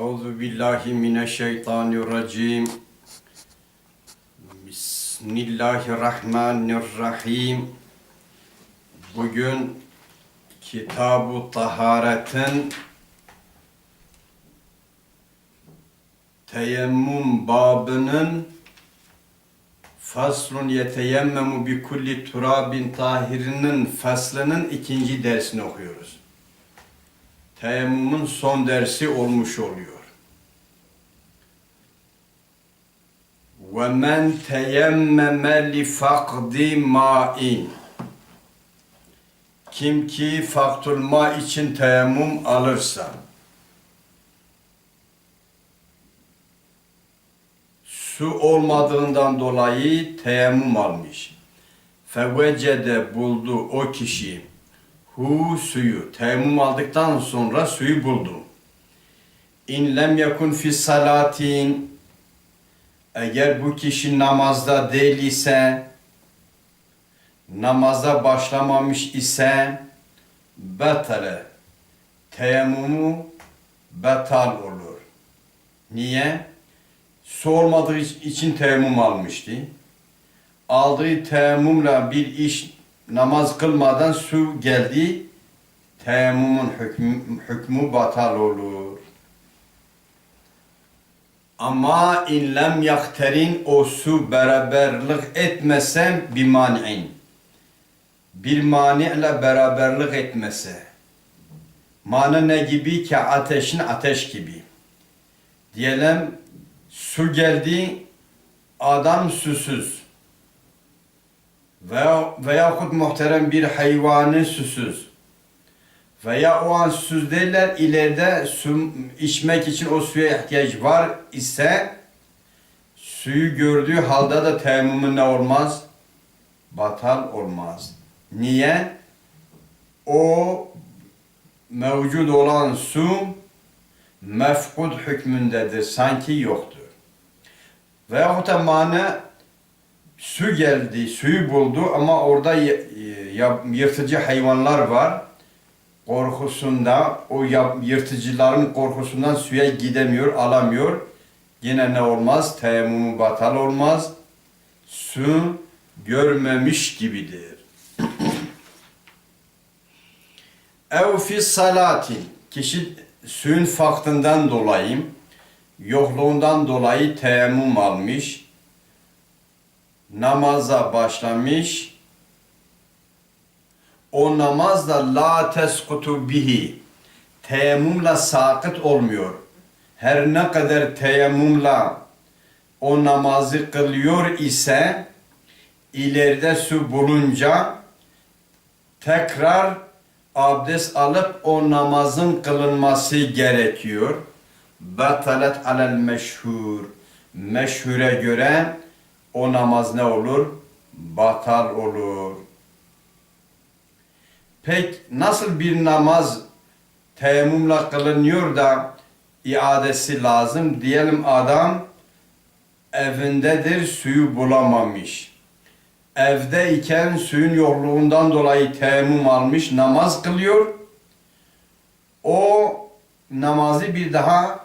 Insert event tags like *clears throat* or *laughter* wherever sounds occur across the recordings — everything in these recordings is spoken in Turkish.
Euzu billahi mineşşeytanirracim. Bismillahirrahmanirrahim. Bugün Kitab-ı Taharet'in teyemmüm babının faslun yeteyemmemu bi kulli turabin tahirinin faslının ikinci dersini okuyoruz Teyemmümün son dersi olmuş oluyor. وَمَنْ تَيَمَّمَ لِفَقْدِ مَاءٍ Kim ki faktul ma için teyemmüm alırsa, su olmadığından dolayı teyemmüm almış. Fevecede buldu o kişi hu suyu. Teyemmüm aldıktan sonra suyu buldu. İn lem yakun fi salatin eğer bu kişi namazda değil ise namaza başlamamış ise betale teyemmümü betal olur. Niye? Su olmadığı için teyemmüm almıştı. Aldığı teyemmümle bir iş namaz kılmadan su geldi. Teyemmümün hükmü, hükmü batal olur. Ama in lem yakterin o su beraberlik etmese bir mani'in. Bir mani'le beraberlik etmese. Mani ne gibi ki ateşin ateş gibi. Diyelim su geldi adam susuz. Veya, veyahut muhterem bir hayvanı susuz. Veya o an susuz değiller, ileride su içmek için o suya ihtiyaç var ise suyu gördüğü halde de teyemmümü ne olmaz? Batal olmaz. Niye? O mevcut olan su mefkud hükmündedir. Sanki yoktur. Veyahut da mani su geldi, suyu buldu ama orada yırtıcı hayvanlar var. Korkusunda, o yırtıcıların korkusundan suya gidemiyor, alamıyor. Yine ne olmaz? Teyemmümü batal olmaz. Su görmemiş gibidir. *clears throat* Ev fi salatin. Kişi suyun faktından dolayı, yokluğundan dolayı teyemmüm almış namaza başlamış. O namaz da la teskutu bihi. Teyemmümle sakıt olmuyor. Her ne kadar teyemmümle o namazı kılıyor ise ileride su bulunca tekrar abdest alıp o namazın kılınması gerekiyor. Batalet alel meşhur. Meşhure göre o namaz ne olur? Batal olur. Pek nasıl bir namaz teyemmümle kılınıyor da iadesi lazım? Diyelim adam evindedir suyu bulamamış. Evdeyken suyun yokluğundan dolayı teyemmüm almış, namaz kılıyor. O namazı bir daha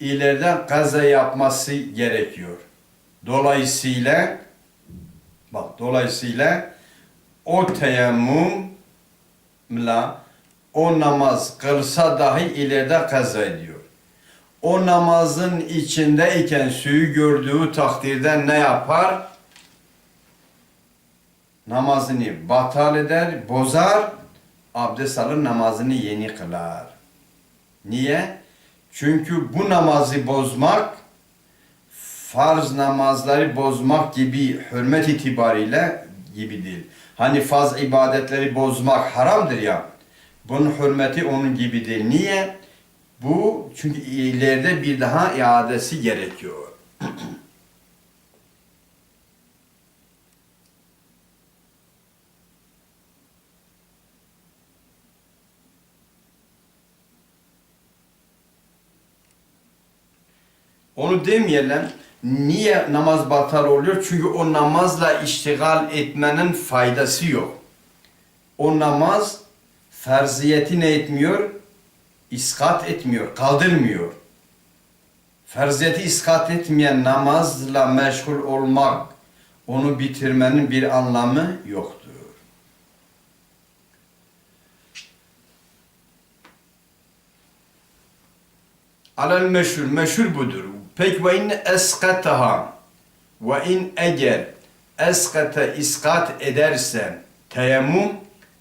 ileride kaza yapması gerekiyor. Dolayısıyla bak dolayısıyla o teyemmümle o namaz kılsa dahi ileride kaza ediyor. O namazın içindeyken suyu gördüğü takdirde ne yapar? Namazını batal eder, bozar, abdest alır namazını yeni kılar. Niye? Çünkü bu namazı bozmak farz namazları bozmak gibi hürmet itibariyle gibi değil. Hani farz ibadetleri bozmak haramdır ya. Bunun hürmeti onun gibi değil. Niye? Bu çünkü ileride bir daha iadesi gerekiyor. Onu demeyelim. Niye namaz batal oluyor? Çünkü o namazla iştigal etmenin faydası yok. O namaz ferziyeti ne etmiyor? İskat etmiyor, kaldırmıyor. Ferziyeti iskat etmeyen namazla meşgul olmak, onu bitirmenin bir anlamı yoktur. Alel meşhur, meşhur budur. Peki ve in eskataha ve in eğer eskata iskat ederse teyemmüm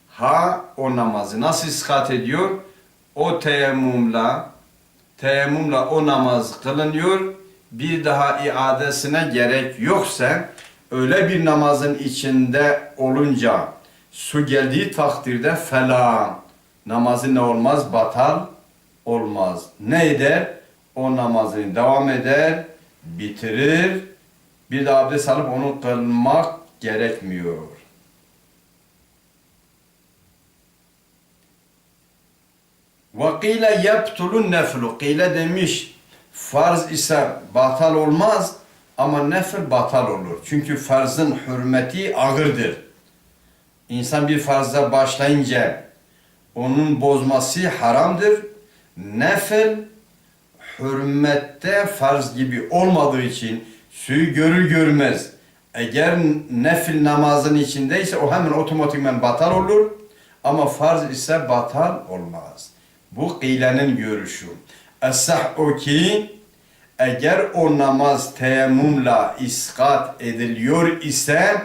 ha o namazı nasıl iskat ediyor? O teyemmümla teyemmümle o namaz kılınıyor. Bir daha iadesine gerek yoksa öyle bir namazın içinde olunca su geldiği takdirde fela namazı ne olmaz? Batal olmaz. Ne eder? O namazını devam eder, bitirir. Bir de abdest alıp onu kılmak gerekmiyor. وَقِيلَ يَبْتُلُ النَّفْلُ Kile demiş, farz ise batal olmaz ama nefil batal olur. Çünkü farzın hürmeti ağırdır. İnsan bir farza başlayınca onun bozması haramdır. Nefil hürmette farz gibi olmadığı için suyu görür görmez eğer nefil namazın içindeyse o hemen otomatikman batal olur ama farz ise batal olmaz. Bu kılenin görüşü. Esah o ki eğer o namaz teyemmümle iskat ediliyor ise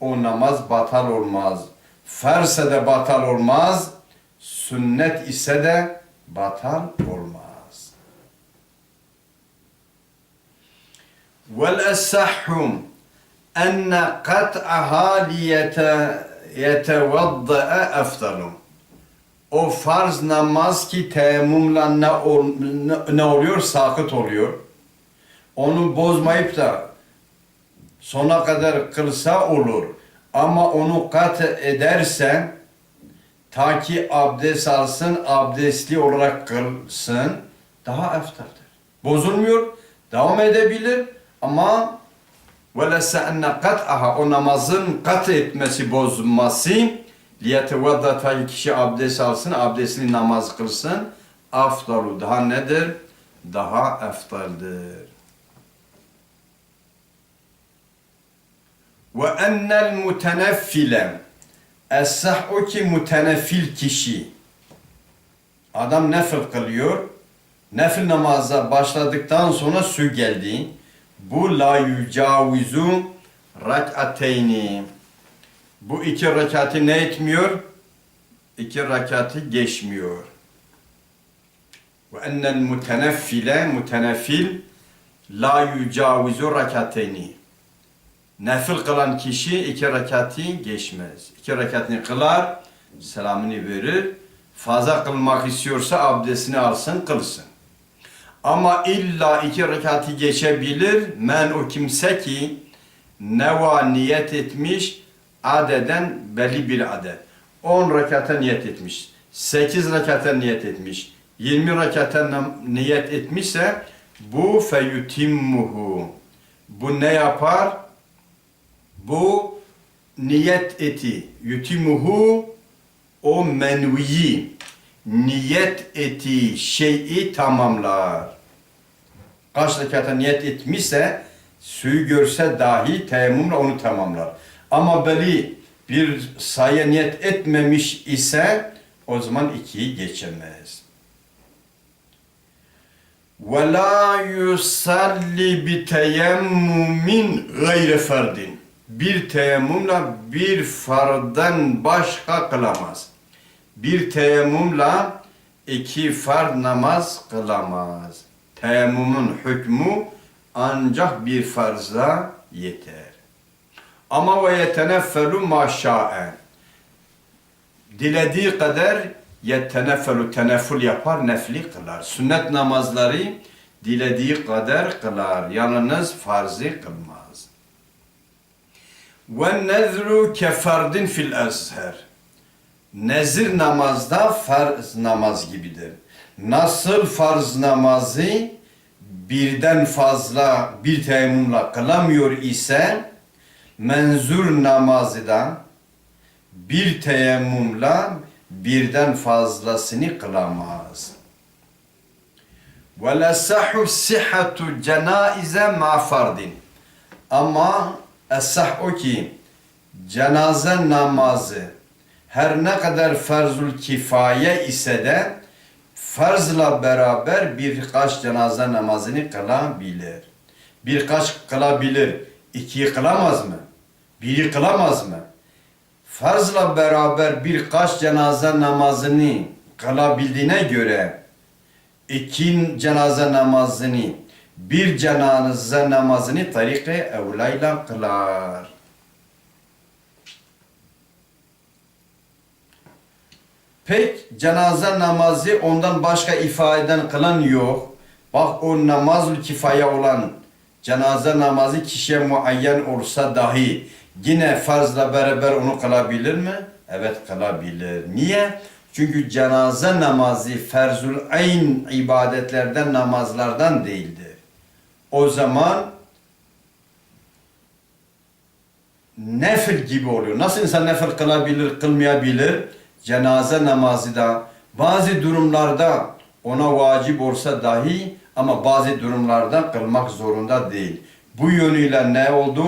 o namaz batal olmaz. Farse de batal olmaz, sünnet ise de batal olmaz. والأصح أن قطعها ليتوضأ أفضل o farz namaz ki teyemmümle ne, ol, ne, ne oluyor? Sakıt oluyor. Onu bozmayıp da sona kadar kılsa olur. Ama onu kat edersen ta ki abdest alsın, abdestli olarak kılsın daha eftardır. Bozulmuyor, devam edebilir ama velese enne kat'aha o namazın kat etmesi, bozulması ta kişi abdest alsın, abdestli namaz kılsın. Afdalu daha nedir? Daha eftaldir. Ve ennel muteneffile Es-sah o ki muteneffil kişi. Adam nefil kılıyor. Nefil namaza başladıktan sonra su geldi. Bu la yucavizu rak'ateyni. Bu iki rekatı ne etmiyor? İki rekatı geçmiyor. Ve ennel muteneffile muteneffil la yucavizu rakateyni. Nefil kılan kişi iki rekatı geçmez. İki rekatını kılar, selamını verir. Fazla kılmak istiyorsa abdestini alsın, kılsın. Ama illa iki rekatı geçebilir. Men o kimse ki neva niyet etmiş adeden belli bir adet. 10 rekata niyet etmiş. 8 rekata niyet etmiş. 20 rekata niyet etmişse bu feyutimmuhu. Bu ne yapar? Bu niyet eti. Yutimuhu o menviyi niyet eti şeyi tamamlar. Kaç rekata niyet etmişse suyu görse dahi teyemmümle onu tamamlar. Ama belli bir sayı niyet etmemiş ise o zaman ikiyi geçemez. وَلَا يُسَلِّ بِتَيَمُّمٍ غَيْرِ فَرْدٍ Bir teyemmümle bir fardan başka kılamaz. Bir teyemmümle iki fard namaz kılamaz. Teyemmümün hükmü ancak bir farza yeter. Ama ve yeteneffelu ma şa'en. Dilediği kadar yeteneffelu teneffül yapar, nefli kılar. Sünnet namazları dilediği kadar kılar. Yalnız farzı kılmaz. Ve nezru kefardin fil ezher. Nezir namazda farz namaz gibidir. Nasıl farz namazı birden fazla bir teyemmümle kılamıyor ise menzur namazdan bir teyemmümle birden fazlasını kılamaz. Ve la sahhu sihhatu cenaize ma fardin. Ama esah o ki cenaze namazı her ne kadar ferzul kifaye ise de farzla beraber birkaç cenaze namazını kılabilir. Birkaç kılabilir. İkiyi kılamaz mı? Biri kılamaz mı? Farzla beraber birkaç cenaze namazını kılabildiğine göre iki cenaze namazını bir cenaze namazını tarike evlayla kılar. Pek cenaze namazı ondan başka ifadeden kılan yok. Bak o namazul kifaye olan cenaze namazı kişiye muayyen olsa dahi yine farzla beraber onu kılabilir mi? Evet kılabilir. Niye? Çünkü cenaze namazı ferzul ayn ibadetlerden namazlardan değildir. O zaman nefil gibi oluyor. Nasıl insan nefil kılabilir, kılmayabilir? Cenaze namazı da bazı durumlarda ona vacip olsa dahi ama bazı durumlarda kılmak zorunda değil. Bu yönüyle ne oldu?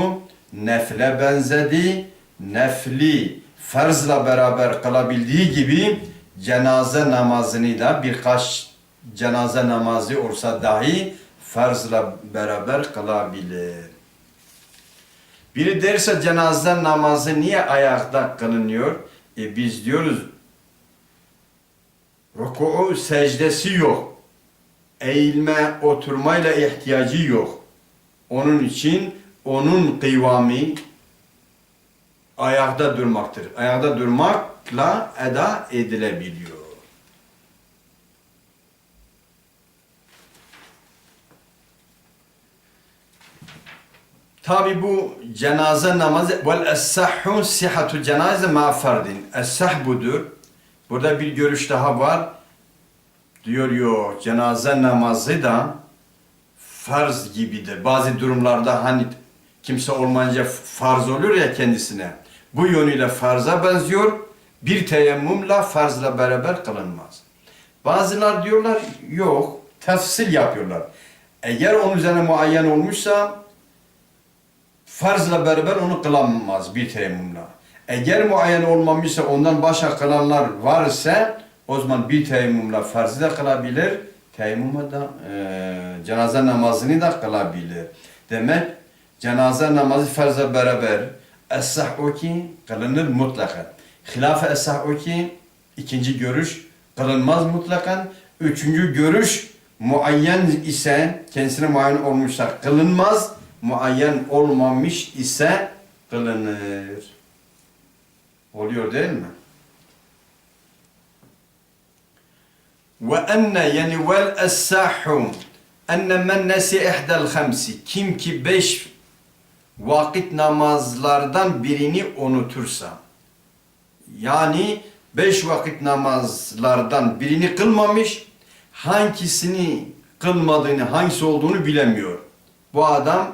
Nefle benzedi. Nefli farzla beraber kılabildiği gibi cenaze namazını da birkaç cenaze namazı olsa dahi farzla beraber kılabilir. Biri derse cenaze namazı niye ayakta kılınıyor? E biz diyoruz ruku'u secdesi yok. Eğilme, oturmayla ihtiyacı yok. Onun için onun kıvami ayakta durmaktır. Ayakta durmakla eda edilebiliyor. Tabi bu cenaze namazı vel es-sahhu sihhatu cenaze ma fardin. Es-sah budur. Burada bir görüş daha var. Diyor yo cenaze namazı da farz gibidir. Bazı durumlarda hani kimse olmayınca farz oluyor ya kendisine. Bu yönüyle farza benziyor. Bir teyemmümle farzla beraber kılınmaz. Bazılar diyorlar yok. Tefsil yapıyorlar. Eğer onun üzerine muayyen olmuşsa farzla beraber onu kılamaz bir teyemmümle. Eğer muayyen olmamışsa ondan başka kılanlar varsa o zaman bir teyemmümle farzı da kılabilir. Teyemmüme da e, cenaze namazını da kılabilir. Demek cenaze namazı farzla beraber es-sah o ki kılınır mutlaka. Hilaf es-sah o ki ikinci görüş kılınmaz mutlaka. Üçüncü görüş muayyen ise kendisine muayyen olmuşsa kılınmaz muayyen olmamış ise kılınır. Oluyor değil mi? Ve enne yani vel es-sahhu enne men nesi ihdel hamsi kim ki beş vakit namazlardan birini unutursa yani beş vakit namazlardan birini kılmamış hangisini kılmadığını hangisi olduğunu bilemiyor. Bu adam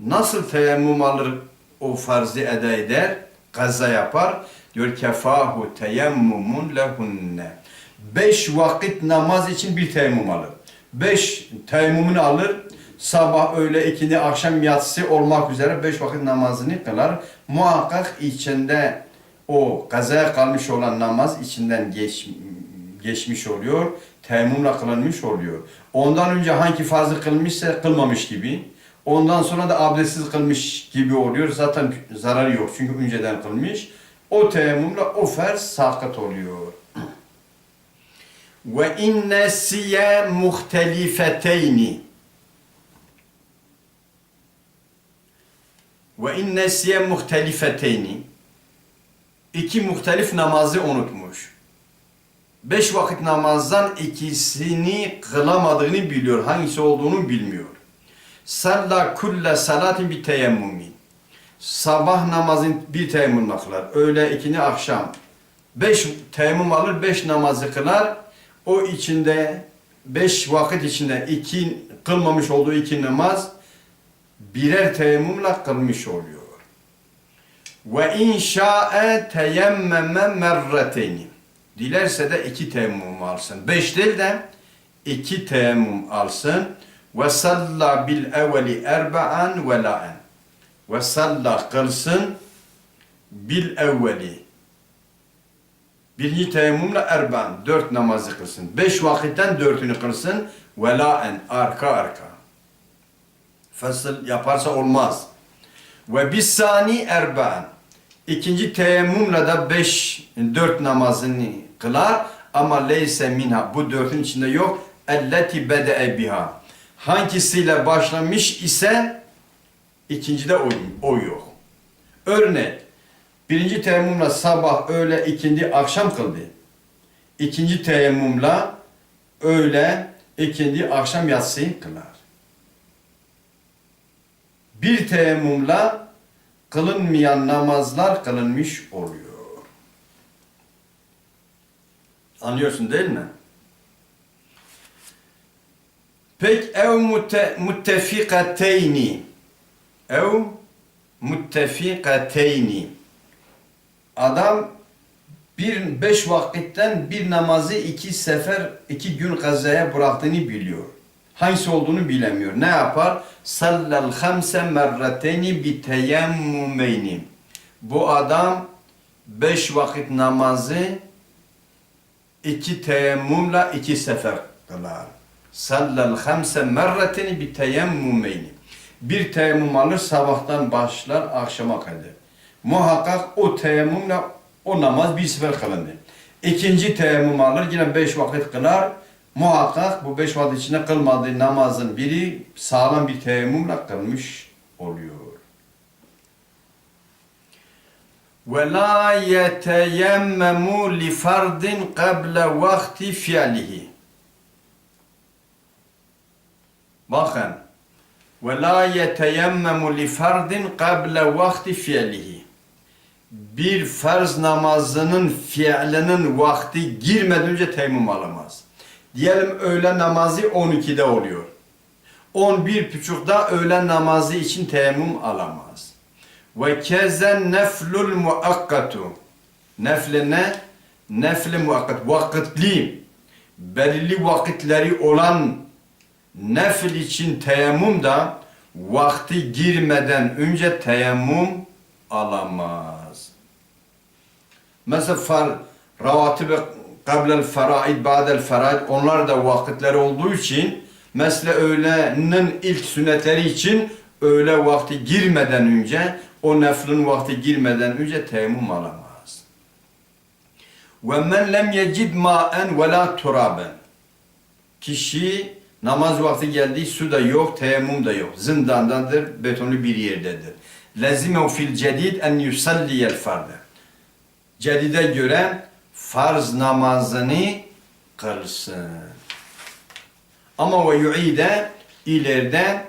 nasıl teyemmüm alır o farzı eda eder? Kaza yapar. Diyor kefahu teyemmumun lehunne. Beş vakit namaz için bir teyemmüm alır. Beş teyemmümünü alır. Sabah, öğle, ikindi, akşam yatsı olmak üzere beş vakit namazını kılar. Muhakkak içinde o kazaya kalmış olan namaz içinden geç, geçmiş oluyor. Teyemmümle kılınmış oluyor. Ondan önce hangi farzı kılmışsa kılmamış gibi. Ondan sonra da abdestsiz kılmış gibi oluyor. Zaten zararı yok çünkü önceden kılmış. O teyemmümle o farz sakat oluyor. Ve inne siye muhtelifeteyni. Ve inne siye muhtelifeteyni. İki muhtelif namazı unutmuş. Beş vakit namazdan ikisini kılamadığını biliyor. Hangisi olduğunu bilmiyor. Salla kulle salatin bir teyemmümin. Sabah namazın bir teyemmüm kılar. Öğle, ikini, akşam. Beş teyemmüm alır, beş namazı kılar. O içinde, beş vakit içinde iki kılmamış olduğu iki namaz birer teyemmümle kılmış oluyor. Ve in şa'e teyemmeme merreteyni. Dilerse de iki teyemmüm alsın. Beş değil de iki teyemmüm alsın. Ve salla bil evveli erba'an ve la'en. Ve salla kılsın bil evveli. Birinci teyemmümle erban, dört namazı kılsın. Beş vakitten dörtünü kılsın. Ve la'en, arka arka. Fasıl yaparsa olmaz. Ve bis sani erba'an. İkinci teyemmümle de beş, dört namazını kılar. Ama leyse minha, bu dörtün içinde yok. Elleti bede'e biha. Hangisiyle başlamış ise ikincide o, o yok. Örnek, birinci teyemmümle sabah, öğle, ikindi, akşam kıldı. İkinci teyemmümle öğle, ikindi, akşam yatsıyı kılar. Bir teyemmümle kılınmayan namazlar kılınmış oluyor. Anlıyorsun değil mi? Peki ev mute, muttefikateyni ev muttefikateyni adam bir beş vakitten bir namazı iki sefer iki gün kazaya bıraktığını biliyor. Hangisi olduğunu bilemiyor. Ne yapar? Sallal hamse merrateni bi teyemmümeyni. Bu adam beş vakit namazı iki teyemmümle iki sefer kılar. Sallal hamse merrateni bi teyemmümeyni. Bir teyemmüm alır sabahtan başlar akşama kadar. Muhakkak o teyemmümle o namaz bir sefer kılındı. İkinci teyemmüm alır yine beş vakit kılar. Muhakkak bu beş vakit içinde kılmadığı namazın biri sağlam bir teyemmümle kılmış oluyor. وَلَا يَتَيَمَّمُ لِفَرْدٍ قَبْلَ وَقْتِ فِعْلِهِ Bakın. ve la yeteyemmemu li fardin qabla vakti fi'lihi. Bir farz namazının fiilinin vakti girmeden önce teyemmüm alamaz. Diyelim öğle namazı 12'de oluyor. 11.30'da öğle namazı için teyemmüm alamaz. Ve kezen neflul muakkatu. Nefle ne? Nefle muakkat. Vakitli. Belirli vakitleri olan nefil için teyemmüm da vakti girmeden önce teyemmüm alamaz. Mesela far, ravatib kablel faraid, ba'del faraid onlar da vakitleri olduğu için mesela öğlenin ilk sünnetleri için öğle vakti girmeden önce o neflin vakti girmeden önce teyemmüm alamaz. Ve men lem yecid ma'en ve la turaben. Kişi namaz vakti geldi su da yok, teyemmüm de yok. Zindandadır, betonlu bir yerdedir. Lezimehu fil cedid en yusalliyel farde. Cedide göre farz namazını kılsın. Ama ve yu'ide ileride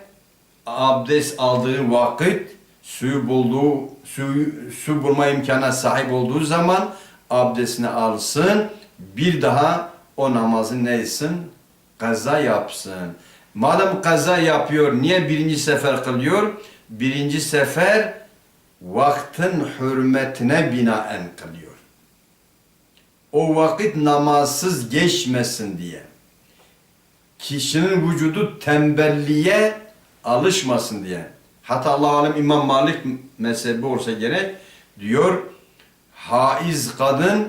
abdest aldığı vakit su bulduğu su, su bulma imkanına sahip olduğu zaman abdestini alsın. Bir daha o namazı neysin? Kaza yapsın. Madem kaza yapıyor, niye birinci sefer kılıyor? Birinci sefer vaktin hürmetine binaen kılıyor. O vakit namazsız geçmesin diye. Kişinin vücudu tembelliğe alışmasın diye. Hatta Allah alem İmam Malik mezhebi olsa gerek diyor haiz kadın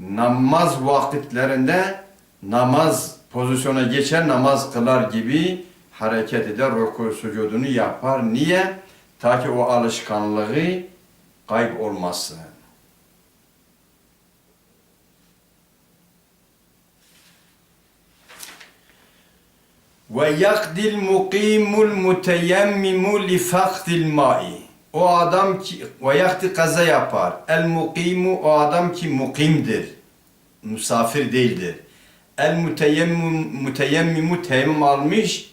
namaz vakitlerinde namaz pozisyona geçer namaz kılar gibi hareket eder, ruku sucudunu yapar. Niye? Ta ki o alışkanlığı kayıp olmasın. Ve yakdil mukimul muteyemmimu li fakdil mai. O adam ki ve yakdi kaza yapar. El mukimu o adam ki mukimdir. Misafir değildir. El muteyemmim muteyemmimu teyemmüm almış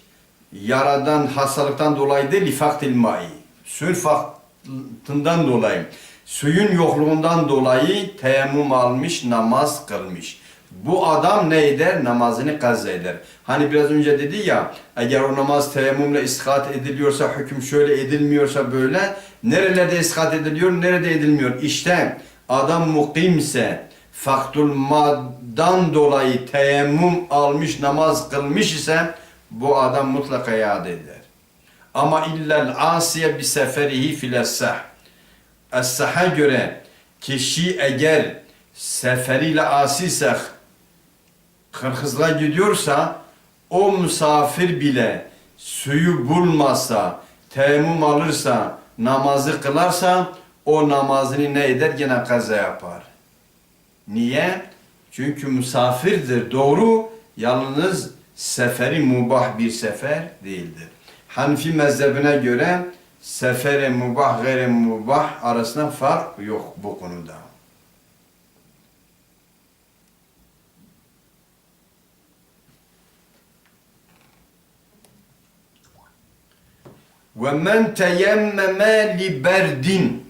yaradan hastalıktan dolayı değil li fakdil mai. Suyun faktından dolayı. Suyun yokluğundan dolayı teyemmüm almış, namaz kılmış. Bu adam ne eder? Namazını kaza eder. Hani biraz önce dedi ya, eğer o namaz teyemmümle istihat ediliyorsa, hüküm şöyle edilmiyorsa böyle, nerelerde istihat ediliyor, nerede edilmiyor? İşte adam mukimse, faktul dan dolayı teyemmüm almış, namaz kılmış ise bu adam mutlaka iade eder. Ama illel asiye bi seferihi filessah. Es-saha göre kişi eğer seferiyle asisek Kırgızla gidiyorsa o misafir bile suyu bulmasa, teyemmüm alırsa, namazı kılarsa o namazını ne eder? Gene kaza yapar. Niye? Çünkü misafirdir. Doğru. Yalnız seferi mubah bir sefer değildir. Hanfi mezhebine göre seferi mubah, gayri mubah arasında fark yok bu konuda. Teyemmeme li berdin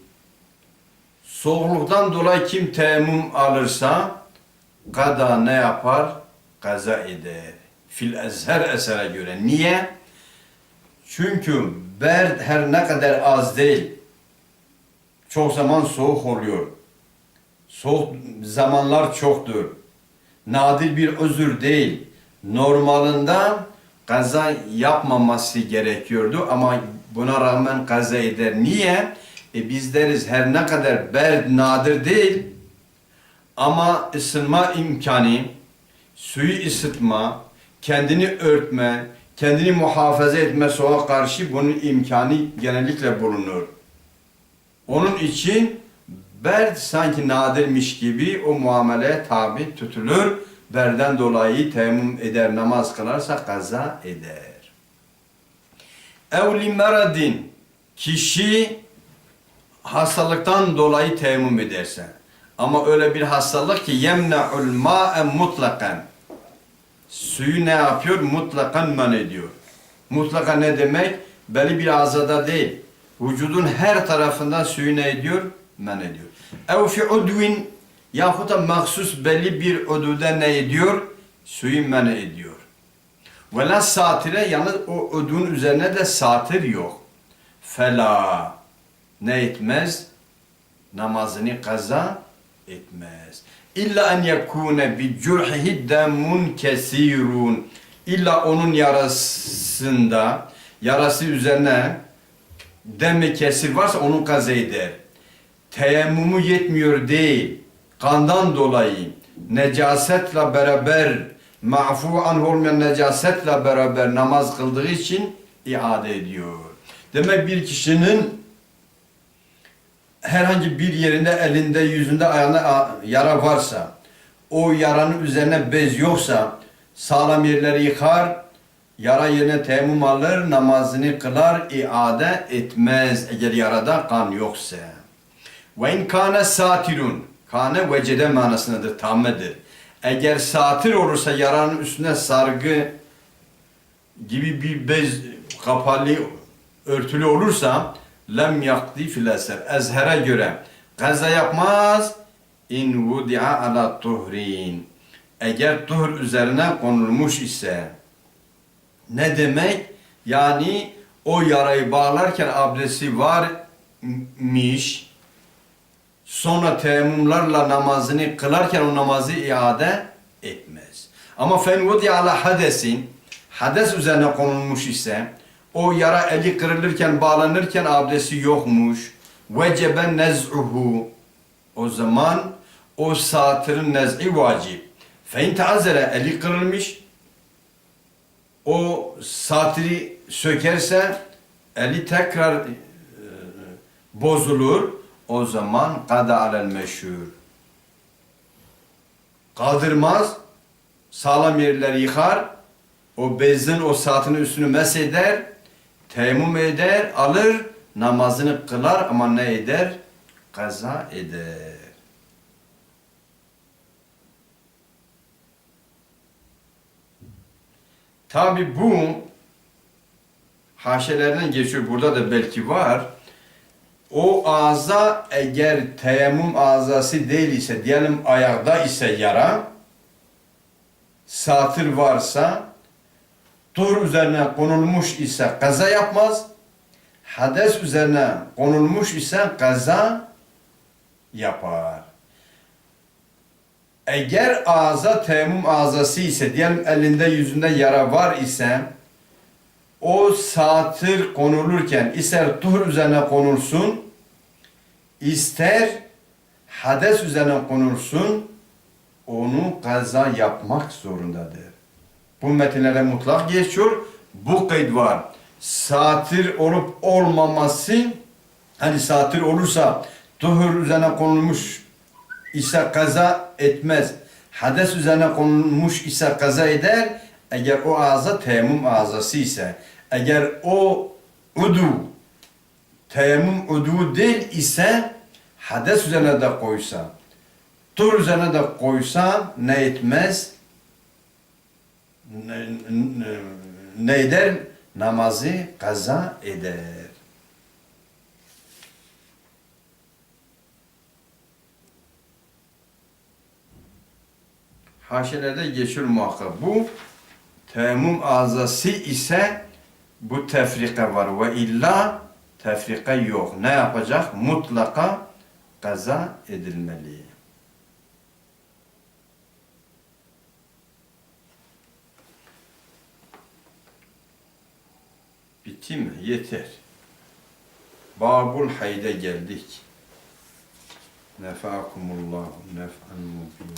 Soğukluktan dolayı kim teyemmüm alırsa kada ne yapar? Kaza eder. Fil ezher esere göre. Niye? Çünkü berd her ne kadar az değil. Çok zaman soğuk oluyor. Soğuk zamanlar çoktur. Nadir bir özür değil. Normalinde kaza yapmaması gerekiyordu ama buna rağmen kaza eder. Niye? E biz deriz her ne kadar berd nadir değil ama ısınma imkanı, suyu ısıtma, kendini örtme, kendini muhafaza etme soğuğa karşı bunun imkanı genellikle bulunur. Onun için berd sanki nadirmiş gibi o muameleye tabi tutulur. Berden dolayı teyemmüm eder, namaz kılarsa kaza eder. Evli meradin kişi hastalıktan dolayı teyemmüm ederse ama öyle bir hastalık ki yemne'ul ma'e mutlakan suyu ne yapıyor? Mutlakan men ediyor. Mutlaka ne demek? Belli bir azada değil. Vücudun her tarafından suyu ne ediyor? Men ediyor. Ev fi udvin yahut da mahsus belli bir ududa ne ediyor? Suyu men ediyor. Ve la satire yani o udun üzerine de satir yok. Fela ne etmez? Namazını kaza etmez. İlla en yekune bi curhihi demun kesirun. İlla onun yarasında, yarası üzerine demi kesir varsa onun kaza eder. Teyemmümü yetmiyor değil. Kandan dolayı necasetle beraber mafu an olmayan necasetle beraber namaz kıldığı için iade ediyor. Demek bir kişinin herhangi bir yerinde elinde, yüzünde, ayağında yara varsa, o yaranın üzerine bez yoksa sağlam yerleri yıkar, yara yerine teyemmüm alır, namazını kılar, iade etmez eğer yarada kan yoksa. Ve in kâne satirun, kâne vecede manasındadır, tammedir. Eğer satir olursa yaranın üstüne sargı gibi bir bez kapalı, örtülü olursa lem yakdi fil eser. Ezher'e göre kaza yapmaz in vudi'a ala tuhrin. Eğer tuhur üzerine konulmuş ise ne demek? Yani o yarayı bağlarken abdesti varmış. Sonra teyemmümlerle namazını kılarken o namazı iade etmez. Ama fen vudi'a ala hadesin hades üzerine konulmuş ise o yara eli kırılırken, bağlanırken abdesti yokmuş. Vecebe nez'uhu. O zaman o satirin nez'i vacip. Fein taazere eli kırılmış. O satiri sökerse eli tekrar e, bozulur. O zaman kada alel meşhur. Kaldırmaz. Sağlam yerleri yıkar. O bezin o saatinin üstünü mesheder teyemmüm eder, alır, namazını kılar ama ne eder? Kaza eder. Tabi bu haşelerden geçiyor. Burada da belki var. O ağza eğer teyemmüm ağzası değil ise, diyelim ayakta ise yara, satır varsa, tur üzerine konulmuş ise kaza yapmaz. Hades üzerine konulmuş ise kaza yapar. Eğer ağza teyemmüm ağzası ise diyelim elinde yüzünde yara var ise o satır konulurken ister tuhur üzerine konulsun ister hades üzerine konulsun onu kaza yapmak zorundadır. Bu metinlere mutlak geçiyor. Bu kayıt var. Satır olup olmaması hani satır olursa tuhur üzerine konulmuş ise kaza etmez. Hades üzerine konulmuş ise kaza eder. Eğer o ağza teyemmüm ağzası ise eğer o udu teyemmüm udu değil ise hades üzerine de koysa tur üzerine de koysa ne etmez? Ne, eder? Namazı kaza eder. Haşelerde geçiyor muhakkak. Bu teyemmüm azası ise bu tefrika var ve illa tefrika yok. Ne yapacak? Mutlaka kaza edilmeli. Bitti mi? Yeter. Babul hayde geldik. Nefakumullahu nef'an mubin.